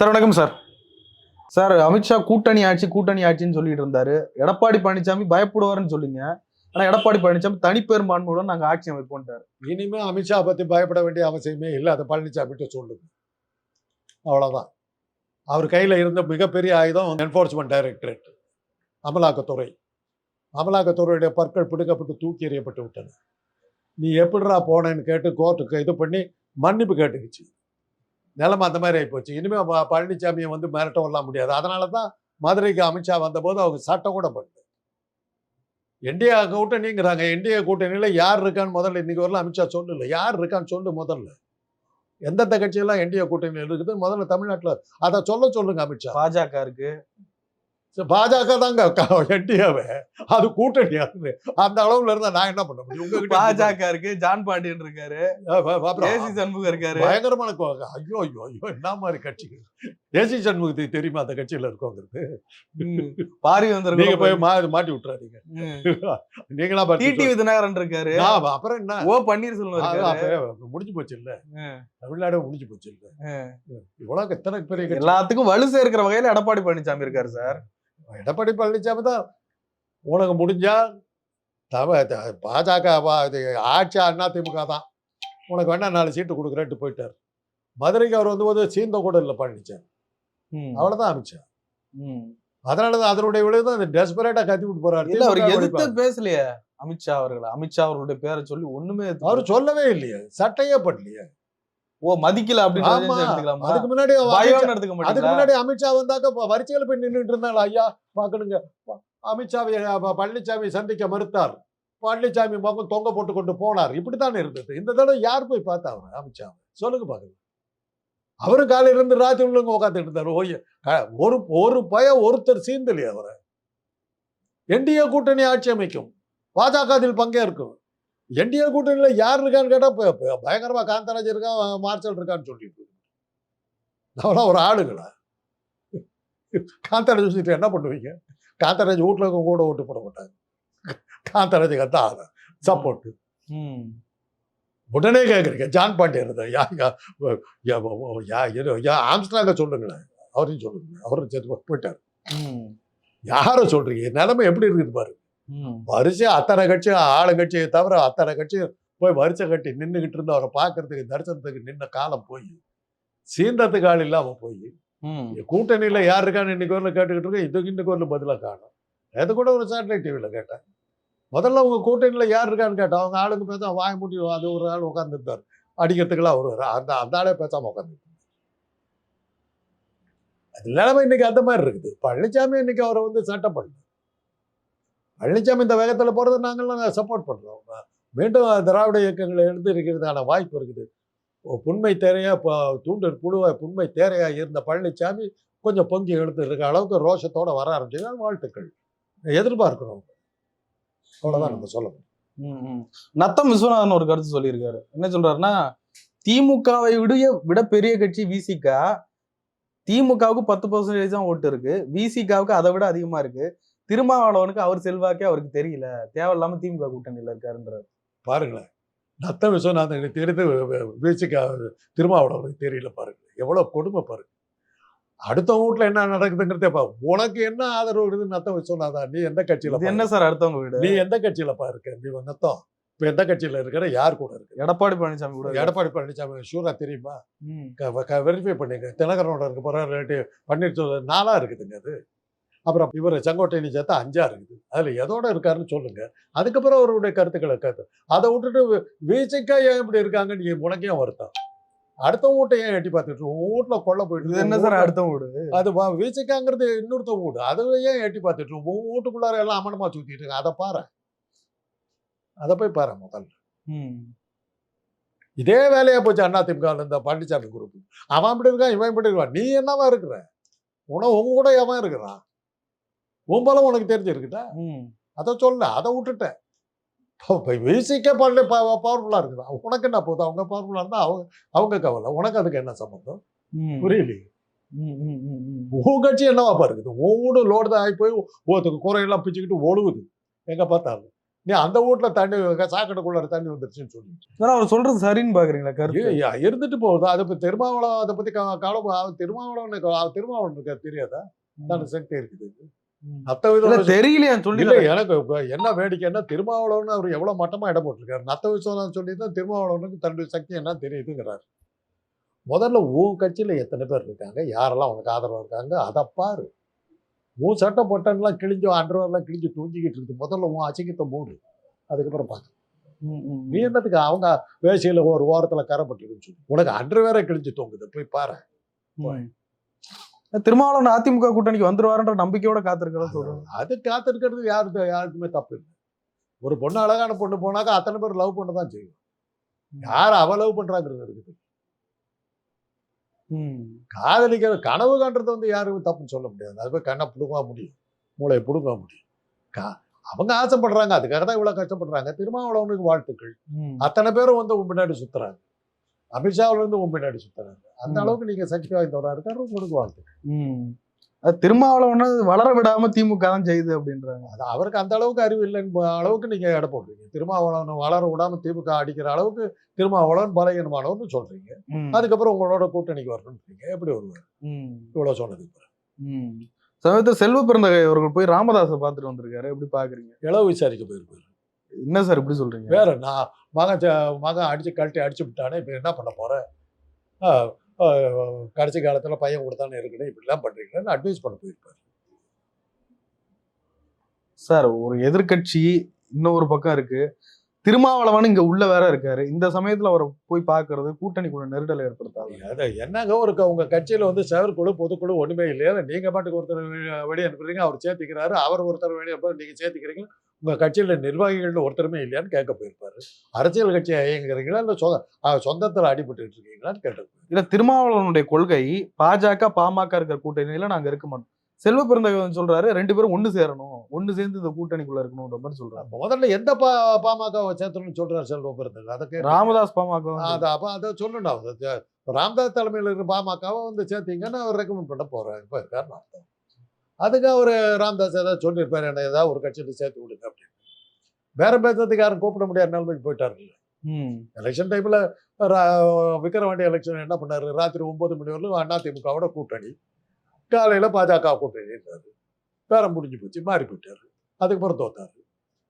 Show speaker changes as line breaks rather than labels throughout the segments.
Sir வணக்கம் sir. Sir Amit Shah கூட்டணி ஆட்சி கூட்டணி ஆட்சின்னு சொல்லிட்டு இருந்தாரு. எடப்பாடி பழனிசாமி பயப்படுவாருன்னு சொல்லுங்க. ஆனா எடப்பாடி பழனிசாமி தனிப்பெரும்பான்மையுடன் நாங்க ஆட்சி அமைப்போம்ட்டாரு
இனிமே அமித்ஷா பத்தி பயப்பட வேண்டிய அவசியமே இல்லை. அதை பழனிசாமிகிட்ட சொல்லுங்க அவ்வளவுதான். அவர் கையில இருந்த மிகப்பெரிய ஆயுதம் என்ஃபோர்ஸ்மெண்ட் டைரக்டரேட் அமலாக்கத்துறை. அமலாக்கத்துறையுடைய பற்கள் பிடுக்கப்பட்டு தூக்கி எறியப்பட்டு விட்டன நீ எப்படிடா போனேன்னு கேட்டு கோர்ட்டுக்கு இது பண்ணி மன்னிப்பு கேட்டுக்குச்சு. நிலைமை அந்த மாதிரி ஆகிப்போச்சு இனிமேல் பழனிசாமியை வந்து மிரட்ட வரலாம் முடியாது. அதனால தான் மதுரைக்கு அமித்ஷா வந்தபோது அவங்க சட்டம் கூட பண்ணுது என்டிஏ கூட்டணிங்கிறாங்க. என்டிஏ கூட்டணியில் யார் இருக்கான்னு முதல்ல இன்னைக்கு வரல அமித்ஷா சொல்லல. யார் இருக்கான்னு சொல்லு முதல்ல. எந்தெந்த கட்சியெல்லாம் என்டிஏ கூட்டணியில் இருக்குது முதல்ல தமிழ்நாட்டில் அதை சொல்ல சொல்லுங்க அமித்ஷா.
பாஜக
இருக்குது பாஜக தாங்க என்டிஏவை அது கூட்டணி அது அந்த அளவுல இருந்தா நான் என்ன பண்ண முடியும்? உங்ககிட்ட
பாஜக இருக்கு ஜான் பாண்டியன் இருக்காரு. ஏசி சண்முகம் இருக்காரு.
பயங்கரமான ஐயோ ஐயோ ஐயோ என்ன மாதிரி கட்சிகள் ஏசி சண்முகத்துக்கு தெரியுமா அந்த கட்சியில இருக்கோங்கிறது.
பாரி
நீங்க போய் மாட்டி விட்டுறாதீங்க. நீங்களா
டிடி விதிநகரன் இருக்காரு.
அப்புறம் என்ன?
ஓ பன்னீர்செல்வம்
முடிஞ்சு போச்சு இல்ல. தமிழ்நாடு முடிஞ்சு போச்சு இல்ல? இவ்வளவு எத்தனை பெரிய
எல்லாத்துக்கும் வலு சேர்க்கிற வகையில எடப்பாடி பழனிசாமி இருக்காரு சார்.
எடப்பாடி பழனிசாமி தான் உனக்கு முடிஞ்சா தவ த- பாஜக ஆட்சி அண்ணா திமுக தான் உனக்கு வேணா நாலு சீட்டு கொடுக்குறேன்ட்டு போயிட்டார் மதுரைக்கு அவர் வந்தபோது சீந்த கூட இல்லை பழனிசாமி
ம்.
அவ்வளவுதான் அமித்ஷா. அதனால தான் அதனுடைய விளைவு தான் இந்த டெஸ்பரேட்டா கத்தி விட்டு போறாரு
இல்ல அவர் எதிர்த்து. பேசலையே அமித்ஷா அவர்களை அமித்ஷா அவர்களுடைய பேரை சொல்லி ஒண்ணுமே
அவர் சொல்லவே இல்லையே சட்டையே படலையே
ஓ மதிக்கல அப்படின்னு
அதுக்கு முன்னாடி அதுக்கு முன்னாடி அமித்ஷா வந்தாக்க வரிசையில போய் நின்றுட்டு இருந்தாங்க ஐயா பாக்கணுங்க. அமித்ஷாவை பழனிசாமி சந்திக்க மறுத்தார். பழனிசாமி முகம் தொங்க போட்டு கொண்டு போனார். இப்படித்தானே இருந்தது. இந்த தடவை யார் போய் பார்த்தா அவர் அமித்ஷா சொல்லுங்க பாக்கலாம் அவரும் காலையில இருந்து ராத்திரி உள்ளவங்க உட்காந்துட்டு இருந்தாரு. ஓய்ய ஒரு ஒரு பய ஒருத்தர் சீந்தலையே அவரை. என்டிஏ கூட்டணி ஆட்சி அமைக்கும். பாஜக அதில் பங்கேற்கும். என்டிஏ கூட்டணியில யார் இருக்கான்னு கேட்டா ப- ப- பயங்கரமா காந்தராஜ் இருக்கான் மார்ஷல் இருக்கான்னு சொல்லிட்டு அவெல்லாம் ஒரு ஆளுங்களா? காந்தராஜ் வச்சுட்டு என்ன பண்ணுவீங்க? காந்தராஜ் வீட்டில் இருக்க கூட ஓட்டு போட மாட்டாங்க காந்தராஜுக்கு தான் ஆளு சப்போர்ட்
ம்.
உடனே கேட்குறீங்க ஜான் பாண்டியன் இருந்தா யா ஆம்ஸ்ட்ராங்க சொல்லுங்களேன். அவரையும் சொல்லுங்க அவரும் சேர்த்து போயிட்டார். யாரை சொல்றீங்க? நிலைமை எப்படி இருக்குது பாரு. வரிசை அத்தனை கட்சி ஆளு கட்சியை தவிர அத்தனை கட்சி போய் வரிசை கட்டி நின்றுகிட்டு இருந்து அவரை பார்க்கறதுக்கு தரிசனத்துக்கு நின்ன காலம் போய். சீந்தத்துக்கு ஆள் இல்லாம போய். கூட்டணியில யார் இருக்கான்னு இன்னைக்கு வரல கேட்டுக்கிட்டு இருக்கேன். இதுக்கு இன்னைக்கு வரல பதிலா காணும். அது கூட ஒரு சேட்டலைட் டிவியில் கேட்டேன். முதல்ல உங்க கூட்டணியில யார் இருக்கான்னு கேட்டேன். அவங்க ஆளுங்க பேச வாய மூட்டி அது ஒரு ஆள் உட்காந்துருந்தார் அடிக்கிறதுக்கெல்லாம் அவர் அந்த அந்த ஆளே பேசாம உட்காந்து அது நிலைமை இன்னைக்கு அந்த மாதிரி இருக்குது. பழனிசாமி இன்னைக்கு அவரை வந்து சட்டம் பண்ணல. பழனிசாமி இந்த வேகத்துல போறதை நாங்கள் சப்போர்ட் பண்ணுறோம் மீண்டும் திராவிட இயக்கங்களை எழுந்து இருக்கிறதுக்கான வாய்ப்பு இருக்குது. புண்மை தேரையாக இப்போ தூண்டல் புழுவ புண்மை தேரையாக இருந்த பழனிசாமி கொஞ்சம் பொங்கி எழுந்து இருக்க அளவுக்கு ரோஷத்தோட வர ஆரம்பிச்சது வாழ்த்துக்கள். எதிர்பார்க்கிறோம் அவ்வளோதான் நம்ம சொல்ல முடியும்.
நத்தம் விஸ்வநாதன் ஒரு கருத்து சொல்லியிருக்காரு. என்ன சொல்றாருன்னா திமுகவை விட விட பெரிய கட்சி விசிகா திமுகவுக்கு பத்து பர்சன்டேஜ் தான் ஓட்டு இருக்கு. விசிகாவுக்கு அதை விட அதிகமா இருக்கு. திருமாவளவனுக்கு அவர் செல்வாக்கே அவருக்கு தெரியல. தேவையில்லாம திமுக கூட்டணியில இருக்காருன்றாரு.
பாருங்களேன். நத்த விஸ்வநாதன் தெரிந்து வீச்சுக்கு திருமாவளவனுக்கு தெரியல பாருங்க. எவ்வளவு கொடுமை பாருங்க. அடுத்த வீட்டுல என்ன நடக்குதுங்கிறதே பா உனக்கு என்ன ஆதரவு இருக்குது நத்த விஸ்வநாதா? நீ எந்த கட்சியில
என்ன? சார் அடுத்தவங்க வீடு?
நீ எந்த கட்சியில பாருக்க நீ நத்தம். இப்ப எந்த கட்சியில இருக்கிற? யார் கூட இருக்கு?
எடப்பாடி பழனிசாமி கூட.
எடப்பாடி பழனிசாமி ஷூரா தெரியுமா. வெரிஃபை பண்ணிங்க தினகரனோட இருக்க போற பன்னீர்செல்வம் நாலா இருக்குதுங்க அது. அப்புறம் இவர் செங்கோட்டையனி சேர்த்தா அஞ்சா இருக்குது. அதுல எதோட இருக்காருன்னு சொல்லுங்க. அதுக்கப்புறம் அவருடைய கருத்துக்களை கேட்டு அதை விட்டுட்டு வீச்சைக்கா ஏன் இப்படி இருக்காங்க நீ உனக்கே வருத்தம்? அடுத்த வீட்டை ஏன் எட்டி பார்த்துட்டு வீட்டுல கொல்ல போயிட்டு
என்ன சார் அடுத்தவங்க வீடு?
அது வீச்சைக்காங்கிறது இன்னொருத்த வீடு. அதை ஏன் எட்டி பார்த்துட்டு? உன் வீட்டுக்குள்ளார எல்லாம் அமனமா சுத்திட்டு இருக்கு? அதை பாரு. அதை போய் பாரு முதல்ல.
ம்.
இதே வேலையா போச்சு அண்ணா திமுக இந்த பழனிசாமி குரூப் அவன் இப்படி இருக்கான் இவன் இப்படி இருக்கான். நீ என்னவா இருக்கிற? உன உங்க கூட எவன் இருக்கிறான்? உன் பலம் உனக்கு தெரிஞ்சிருக்குதா?
ம்.
அதை சொல்ல அதை விட்டுட்டேன். விசிக்க பண்ணல பவர்ஃபுல்லா இருக்குதா. உனக்கு என்ன போகுது அவங்க பவர்ஃபுல்லா இருந்தா அவங்க அவங்க கவலை. உனக்கு அதுக்கு என்ன சம்பந்தம்?
ம்.
புரியலையே. உன் கட்சி என்னவாப்பா இருக்குது? ஒவ்வொரு லோடு தான் ஆகி போய் ஒருத்தருக்கு குறையெல்லாம் பிச்சுக்கிட்டு ஒழுகுது. எங்க பார்த்தாலும். நீ அந்த வீட்டுல தண்ணி சாக்கடைக்குள்ள தண்ணி வந்துருச்சுன்னு சொல்லி.
ஆனா அவர் சொல்றது சரின்னு பாக்குறீங்களா கருத்து?
இருந்துட்டு போகுது. அதை பத்தி திருமாவளம் அதை பத்தி கவலை திருமாவளம் திருமாவளம் இருக்க தெரியாதா? தன் சக்தி இருக்குது.
ம்.
நத்த
இல்ல
விதம்
தெரியலையா சொல்லி
இல்ல எனக்கு இப்ப என்ன வேடிக்கைன்னா திருமாவளவன் அவர் எவ்வளவு மட்டமா இடம் போட்டிருக்காரு? நத்த விஸ்வநாதன் சொல்லி தான் திருமாவளவனுக்கு தன்னுடைய சக்தி என்ன தெரியுதுங்கிறார். முதல்ல உன் கட்சியில எத்தனை பேர் இருக்காங்க? யாரெல்லாம் உனக்கு ஆதரவா இருக்காங்க? அதை பாரு. உன் சட்டை பொட்டன்லாம் கிழிஞ்சு அண்டர்வேர்லாம் கிழிஞ்சு தூங்கிக்கிட்டு இருக்குது. முதல்ல உன் அசிங்கத்தை மூடு. அதுக்கப்புறம் பார்க்க
ம், ம்,
நீ. என்னத்துக்கு அவங்க வேஷியில ஒரு ஓரத்துல கரைப்பட்டுருக்குன்னு சொல்லி. உனக்கு அண்டர்வேரை கிழிஞ்சு தூங்குது. போய் பாரு.
திருமாவளவன் அதிமுக கூட்டணிக்கு வந்துருவாருன்ற நம்பிக்கையோட காத்திருக்கிறதா சொல்றாங்க.
அது காத்திருக்கிறது யாருக்கு யாருக்குமே தப்பு இல்லை. ஒரு பொண்ணு அழகான பொண்ணு போனாக்கா அத்தனை பேர் லவ் பண்ண தான் செய்யும். யார் அவ லவ் பண்றாங்கிறது இருக்குது. காதலிக்கிற கனவு காண்றது வந்து யாருக்கும் தப்புன்னு சொல்ல முடியாது. அது போய் கண்ணை பிடுங்க முடியும். மூளையை பிடுங்க முடியும். கா அவங்க ஆசைப்படுறாங்க. அதுக்காக தான் இவ்வளவு கஷ்டப்படுறாங்க. திருமாவளவனுக்கு வாழ்த்துக்கள். அத்தனை பேரும் வந்து உன் பின்னாடி சுத்துறாங்க. அமித்ஷாவில இருந்து உன் பின்னாடி சுத்துறாங்க அந்த. அளவுக்கு நீங்க சக்தி வாய்ந்தவரா இருக்காரு உங்களுக்கு வாழ்த்துக்கள்
ம். அது திருமாவளவன வளர விடாம திமுக தான் செய்யுது அப்படின்றாங்க
அது அவருக்கு அந்த அளவுக்கு அறிவு இல்லைன்னு அளவுக்கு நீங்க எடை போடுறீங்க திருமாவளவன் வளர விடாம திமுக அடிக்கிற அளவுக்கு திருமாவளவன் பலகீனமானவர்னு சொல்றீங்க. அதுக்கப்புறம் உங்களோட கூட்டணிக்கு வரணுன்றீங்க எப்படி வருவார்
ம்.
இவ்வளவு சொன்னது இப்ப.
ம். சமயத்துல செல்வ பிறந்தகை அவர்கள் போய் ராமதாஸை பார்த்துட்டு வந்திருக்காரு எப்படி பாக்குறீங்க
இளவு விசாரிக்க போயிருப்பாரு
என்ன சார் இப்படி சொல்றீங்க?
வேற நான் மகன் மகன் அடிச்சு கழட்டி அடிச்சு விட்டானே இப்ப என்ன பண்ண போறேன் கடைசி காலத்துல பையன் கொடுத்தானே இருக்கணும் இப்படிலாம் பண்றீங்களேன்னு அட்வைஸ் பண்ண போயிருப்பாரு.
சார் ஒரு எதிர்க்கட்சி இன்னொரு பக்கம் இருக்கு. திருமாவளவன் இங்க உள்ள வேற இருக்காரு. இந்த சமயத்துல அவரை போய் பாக்குறது கூட்டணிக்குள்ள நெருடலை ஏற்படுத்தாது.
அது என்னங்க ஒரு க- உங்க கட்சியில வந்து செயற்குழு பொதுக்குழு ஒண்ணுமே இல்லையா. நீங்க பாட்டுக்கு ஒருத்தர் வெளி- வெளியே அனுப்புறீங்க அவர் சேர்த்துக்கிறாரு அவர் ஒருத்தர் வெளியே அனுப்புறாரு நீங்க சேர்த்துக்கிறீங்க. உங்க கட்சியில நிர்வாகிகள் ஒருத்தருமே இல்லையான்னு கேட்க போயிருப்பாரு. அரசியல் கட்சி இயங்குறீங்களா இல்ல சொந்த சொந்தத்துல அடிபட்டு இருக்கீங்களான்னு கேட்டு
இல்ல திருமாவளவனுடைய கொள்கை பாஜக பாமக இருக்கிற கூட்டணியில நாங்க இருக்க மாட்டோம். செல்வ பிறந்தகை சொல்றாரு ரெண்டு பேரும் ஒண்ணு சேரணும் ஒண்ணு சேர்ந்து இந்த கூட்டணிக்குள்ள இருக்கணும்ன்ற மாதிரி சொல்றாரு.
முதல்ல எந்த பா பாமகவை சேர்த்தணும்னு சொல்றாரு செல்வ பிறந்தது அதை கேட்டு
ராமதாஸ் பாமக
அது அப்ப அதை சொல்லணும். ஜ- ராம்தாஸ் தலைமையில் இருக்கிற பாமகவை வந்து சேர்த்தீங்கன்னு அவர் ரெக்கமெண்ட் பண்ண போறாரு. இப்போ இருக்காருன்னு அர்த்தம். அதுக்கு அவர் ராம்தாஸ் ஏதாவது சொல்லியிருப்பாரு என்ன ஏதாவது ஒரு கட்சியில சேர்த்து விடுங்க அப்படின்னு. வேற பேசுறதுக்கு யாரும் கூப்பிட முடியாத நிலைமைக்கு போயிட்டாரு.
ம்.
எலெக்ஷன் டைம்ல விக்கிரவாண்டி எலெக்ஷன் என்ன பண்ணாரு? ராத்திரி ஒன்பது மணி வரலும் அதிமுகவோட கூட்டணி. காலையில பாஜக கூட்டணி பேரம் முடிஞ்சு போச்சு மாறி போயிட்டாரு. அதுக்கப்புறம் தோத்தாரு.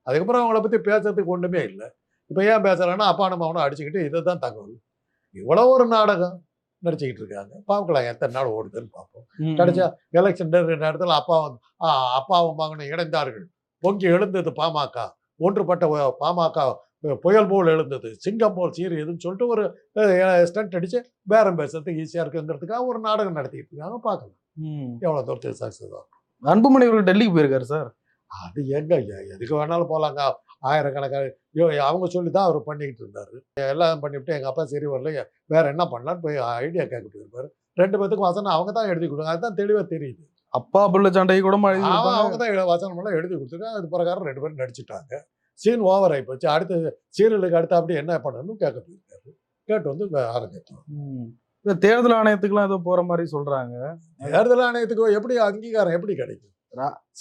அதுக்கப்புறம் அவங்கள பத்தி பேசுறதுக்கு ஒண்ணுமே இல்லை. இப்போ ஏன் பேசுறாங்கன்னா அப்பா நம்ம அவனை அடிச்சுக்கிட்டு இதை தான் தகவல். இவ்வளோ ஒரு நாடகம் நடிச்சுக்கிட்டு இருக்காங்க. பார்க்கலாம் எத்தனை நாள் ஓடுதுன்னு பார்ப்போம். கிடைச்சா எலெக்ஷன் நேரத்தில் அப்பா அப்பாவும் மகனும் இணைந்தார்கள். பொங்கி எழுந்தது பாமக. ஒன்றுபட்ட பாமக புயல் போல் எழுந்தது. சிங்கம் போல் சீரியதுன்னு சொல்லிட்டு ஒரு ஸ்டண்ட் அடிச்சு பேரம் பேசுறதுக்கு ஈஸியா இருக்குங்கிறதுக்காக ஒரு நாடகம் நடத்திட்டு இருக்காங்க பார்க்கலாம்.
ம்.
எவ்வளவு தூரத்துக்கு சக்சஸ் ஆகும்
அன்புமணி அவர்கள் டெல்லிக்கு போயிருக்காரு சார்.
அது எங்க எதுக்கு வேணாலும் போலாங்க. ஆயிரக்கணக்கான ஐயோ அவங்க சொல்லி தான் அவர் பண்ணிக்கிட்டு இருந்தாரு. எல்லாம் பண்ணிவிட்டு எங்க அப்பா சரி வரல. வேற என்ன பண்ணலான்னு போய் ஐடியா கேட்க போயிருப்பாரு ரெண்டு பேத்துக்கும் வசனம் அவங்க தான் எழுதி கொடுங்க. அதுதான் தெளிவா தெரியுது.
அப்பா புள்ள சண்டையை கூட.
அவங்க தான் வசனம் எல்லாம் எழுதி கொடுத்துருக்காங்க. அது பிரகாரம் ரெண்டு பேரும் நடிச்சிட்டாங்க. சீன் ஓவர் ஆகி போச்சு. அடுத்து சீரியலுக்கு அடுத்து அப்படி என்ன பண்ணணும்னு கேட்க போயிருக்காரு. கேட்டு வந்து ஆரம்பித்தோம்.
ம். இந்த தேர்தல் ஆணையத்துக்குலாம் ஏதோ போற மாதிரி சொல்றாங்க.
தேர்தல் ஆணையத்துக்கு எப்படி அங்கீகாரம் எப்படி கிடைக்கும்?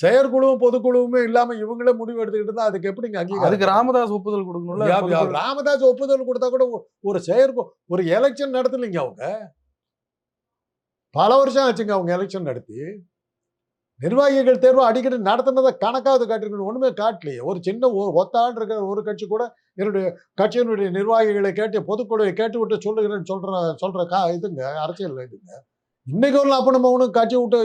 செயற்குழுவும் பொதுக்குழுவுமே இல்லாம இவங்களே முடிவு எடுத்துக்கிட்டு இருந்தா அதுக்கு எப்படிங்க அங்கீகாரம்
அதுக்கு ராமதாஸ் ஒப்புதல் கொடுக்கணும்ல?
ராமதாஸ் ஒப்புதல் கொடுத்தா கூட ஒரு செயற்கு ஒரு எலெக்ஷன் நடத்தலைங்க அவங்க. பல வருஷம் ஆச்சுங்க அவங்க எலெக்ஷன் நடத்தி. நிர்வாகிகள் தேர்வு அடிக்கடி நடத்தினதை கணக்காவது காட்டிருக்கணும். ஒன்றுமே காட்டலையே. ஒரு சின்ன ஒத்தாள் ஒத்தாண்டு இருக்கிற ஒரு கட்சி கூட என்னுடைய கட்சியினுடைய நிர்வாகிகளை கேட்டு பொதுக்குழுவை கேட்டு விட்டு சொல்லுகிறேன்னு சொல்கிற சொல்கிற கா இதுங்க அரசியல் இதுங்க. இன்னைக்கு ஒரு அப்ப நம்ம ஒன்றும் கட்சி விட்டு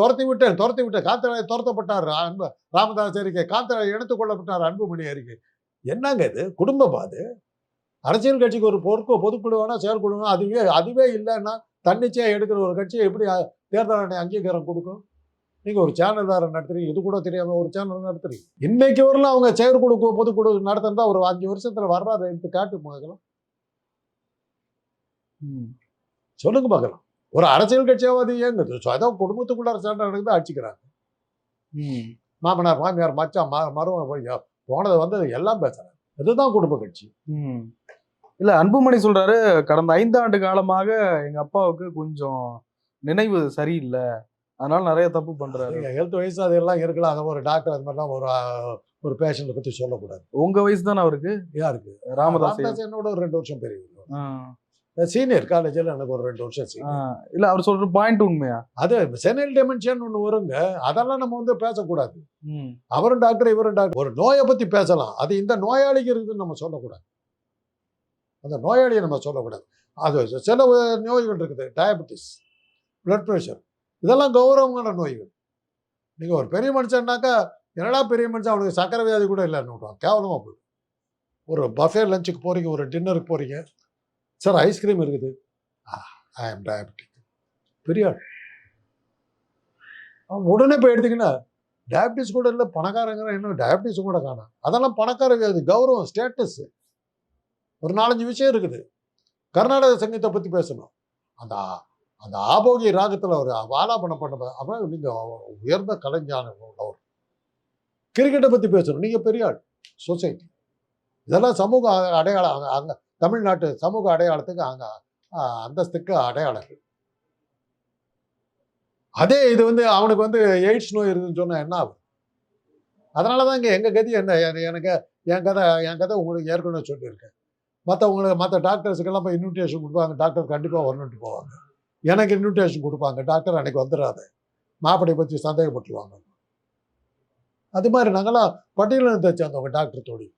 துரத்தி விட்டேன் துரத்தி விட்டேன். காந்தராய துரத்தப்பட்டார் அன்பு ராமதாஸ் அறிக்கை காந்தராய் எடுத்துக் கொள்ளப்பட்டார் அன்புமணி அறிக்கை. என்னங்க இது? குடும்பம் அது? அரசியல் கட்சிக்கு ஒரு பொறுப்பு பொதுக்குழு வேணா அதுவே அதுவே இல்லைன்னா தன்னிச்சையாக எடுக்கிற ஒரு கட்சியை எப்படி தேர்தல் ஆணைய அங்கீகாரம் கொடுக்கும்? நீங்க ஒரு சேனல் வேற நடத்துறீங்க இது கூட தெரியாம ஒரு சேனல் நடத்துறீங்க. இன்னைக்கு வரலாம் அவங்க செயற்குழு பொதுக்குழு நடத்தினா ஒரு அஞ்சு வருஷத்துல வர்றாரு எடுத்து காட்டு பார்க்கலாம். சொல்லுங்க பார்க்கலாம். ஒரு அரசியல் கட்சியாவது இயங்குது So, அதான் குடும்பத்துக்குள்ளார சண்டை நடக்குது அடிச்சுக்கிறாங்க.
ம்.
மாமனார் மாமியார் மச்சான் ம மருமகன் போய் போனது வந்து எல்லாம் பேசுறாங்க. இதுதான் குடும்ப கட்சி.
இல்ல அன்புமணி சொல்றாரு கடந்த ஐந்தாண்டு காலமாக எங்க அப்பாவுக்கு கொஞ்சம் நினைவு சரியில்லை. அதனால நிறைய தப்பு பண்றாரு.
ஹெல்த் வயசு அதெல்லாம் இருக்கலாம். அது ஒரு டாக்டர் அது மாதிரிலாம் ஒரு ஒரு பேஷண்ட்டை பற்றி சொல்லக்கூடாது.
உங்க வயசு தானே அவருக்கு?
யாருக்கு
ராமதாஸ்
என்னோட ஒரு ரெண்டு வருஷம் பெரியவர் சீனியர் காலேஜில் எனக்கு ஒரு ரெண்டு வருஷம். சீனியர்
இல்ல அவர் சொல்ற பாயிண்ட் உண்மையா?
அது செனல் டெமென்ஷியன் ஒன்று வருங்க. அதெல்லாம் நம்ம வந்து பேசக்கூடாது. அவரும் டாக்டர் இவரும் டாக்டர் ஒரு நோயை பற்றி பேசலாம். அது இந்த நோயாளிக்கு இருக்குதுன்னு நம்ம சொல்லக்கூடாது. அந்த நோயாளியை நம்ம சொல்லக்கூடாது. அது சில நோய்கள் இருக்குது. டயபெட்டிஸ் பிளட் ப்ரெஷர் இதெல்லாம் கௌரவமான நோய்கள். நீங்கள் ஒரு பெரிய மனுஷன்னாக்கா என்னடா பெரிய மனுஷன் அவனுக்கு சக்கரை வியாதி கூட இல்லைன்னு விடுவான் கேவலமாக போயிடும். ஒரு பஃபே லஞ்சுக்கு போகிறீங்க ஒரு டின்னருக்கு போகிறீங்க சார் ஐஸ்கிரீம் இருக்குது. ஐ ஆம் டயபெட்டிக் பெரிய ஆள். அவன் உடனே போய் எடுத்தீங்கன்னா டயபிட்டிஸ் கூட இல்லை பணக்காரங்கிற இன்னும் டயபிட்டிஸ் கூட காணும் அதெல்லாம் பணக்கார வியாதி கௌரவம் ஸ்டேட்டஸ் ஒரு நாலஞ்சு விஷயம் இருக்குது. கர்நாடக சங்கீதத்தை பற்றி பேசணும். அந்த அந்த ஆபோகி ராகத்தில் ஒரு வாலாபனம் பண்ண அப்புறம் நீங்கள் உயர்ந்த கலைஞான உள்ளவர். கிரிக்கெட்டை பற்றி பேசணும். நீங்கள் பெரிய ஆள். சொசைட்டி. இதெல்லாம் சமூக அடையாளம் அங்கே அங்கே தமிழ்நாட்டு சமூக அடையாளத்துக்கு அங்கே அந்தஸ்துக்கு அடையாளங்கள். அதே இது வந்து அவனுக்கு வந்து எய்ட்ஸ் நோய் இருக்குதுன்னு சொன்னால் என்ன ஆகும்? அதனால தான் இங்கே எங்கள் கதி என்ன எனக்கு என் கதை என் கதை உங்களுக்கு ஏற்கனவே சொல்லியிருக்கேன். மற்றவங்களுக்கு மற்ற டாக்டர்ஸுக்கெல்லாம் போய் இன்விடேஷன் கொடுப்பாங்க. டாக்டர் கண்டிப்பாக வரணுன்ட்டு போவாங்க. எனக்கு இன்விடேஷன் கொடுப்பாங்க. டாக்டர் அன்னைக்கு வந்துடாது மாப்பிடையை பற்றி சந்தேகப்பட்டுருவாங்க. அது மாதிரி நாங்களாம் பட்டியலினத்தை சேர்ந்தவங்க டாக்டர் தொழில்.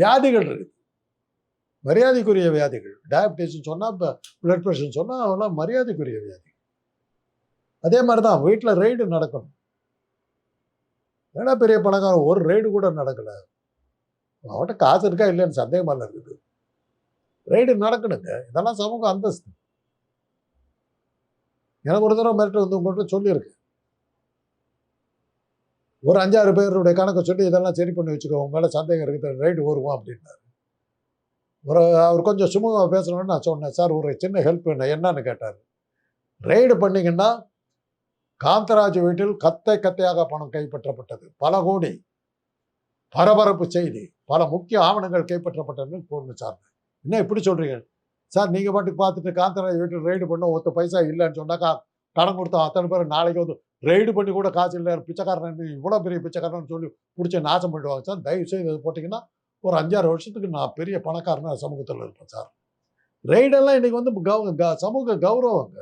வியாதிகள் இருக்குது மரியாதைக்குரிய வியாதிகள். டயபிட்டிஸ்ன்னு சொன்னால் இப்போ பிளட் ப்ரெஷர் சொன்னால் அவெல்லாம் மரியாதைக்குரிய வியாதி. அதே மாதிரி தான் வீட்டில் ரெய்டு நடக்கணும். ஏன்னா பெரிய பணக்காரன் ஒரு ரெய்டு கூட நடக்கலை. அவன்கிட்ட காசு இருக்கா இல்லைன்னு சந்தேகமாக இருக்குது. ரெய்டு நடக்கணுங்க. இதெல்லாம் சமூக அந்தஸ்து. எனக்கு ஒரு தடவை மிரட்டு வந்து உங்கள்கிட்ட சொல்லியிருக்கு. ஒரு அஞ்சாறு பேருடைய கணக்கை சொல்லி இதெல்லாம் சரி பண்ணி வச்சுக்கோ உங்க மேலே சந்தேகம் இருக்குது ரைடு வருவோம் அப்படின்னாரு. ஒரு அவர் கொஞ்சம் சுமூகமாக பேசணும்னு நான் சொன்னேன் சார் ஒரு சின்ன ஹெல்ப் என்ன என்னன்னு கேட்டார். ரெய்டு பண்ணிங்கன்னா காந்தராஜ் வீட்டில் கத்தை கத்தையாக பணம் கைப்பற்றப்பட்டது. பல கோடி. பரபரப்பு செய்தி. பல முக்கிய ஆவணங்கள் கைப்பற்றப்பட்டதுன்னு போடணும் சார் என்ன இப்படி சொல்கிறீங்க சார் நீங்க பாட்டுக்கு பார்த்துட்டு காந்தராஜ் வீட்டில் ரைடு பண்ண ஒத்த பைசா இல்லைன்னு சொன்னாக்கா கடன் கொடுத்தோம் அத்தனை பேர் நாளைக்கு வந்து ரைடு பண்ணி கூட காசு இல்லை பிச்சைக்காரன் இவ்வளோ பெரிய பிச்சைக்காரன் சொல்லி பிடிச்ச நாசம் பண்ணிடுவாங்க சார். தயவு செய்து போட்டிங்கன்னா ஒரு அஞ்சாறு வருஷத்துக்கு நான் பெரிய பணக்காரனாக சமூகத்தில் இருப்பேன் சார். ரெய்டெல்லாம் இன்னைக்கு வந்து கௌ- க- சமூக கௌரவங்க.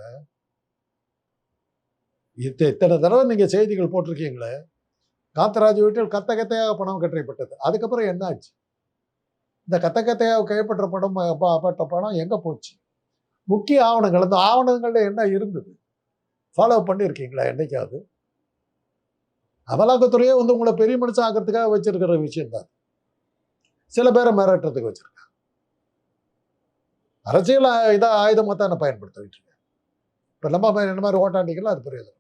இத்த இத்தனை தடவை நீங்கள் செய்திகள் போட்டிருக்கீங்களே. காந்தராஜ் வீட்டில் கத்த கத்தையாக பணம் கட்டப்பட்டது. அதுக்கப்புறம் என்ன ஆச்சு இந்த கத்த கத்தையாக கைப்பற்ற படம் பட்ட படம் எங்கே போச்சு? முக்கிய ஆவணங்கள் அந்த ஆவணங்களில் என்ன இருந்தது? ஃபாலோ பண்ணியிருக்கீங்களா என்னைக்காவது? அமலாக்கத்துறையே வந்து உங்களை பெரிய மனுஷன் ஆக்கிறதுக்காக வச்சிருக்கிற விஷயம் தான். சில பேரை மிரட்டுறதுக்கு வச்சிருக்காங்க. அரசியல் இதாக ஆயுதமாக தான் நான் பயன்படுத்திட்டு இருக்கேன் இப்போ நம்ம என்ன மாதிரி ஓட்டாண்டிக்கலாம் அது புரியுது.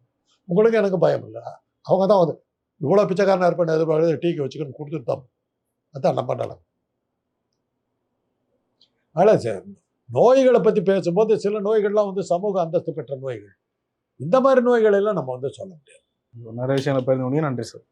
உங்களுக்கு எனக்கு பயம் இல்லை. அவங்க தான் வந்து இவ்வளோ பிச்சைக்காரனாக இருப்பேன் எதிர்பார்த்து டீக்கு வச்சுக்கணும் கொடுத்துட்டு தான். அதான் நம்ம நிலம். அதனால் சார் நோய்களை பற்றி பேசும்போது சில நோய்கள்லாம் வந்து சமூக அந்தஸ்து பெற்ற நோய்கள். இந்த மாதிரி நோய்கள் எல்லாம் நம்ம வந்து சொல்ல முடியாது.
நிறைய விஷயங்களை பகிர்ந்து நன்றி சார்.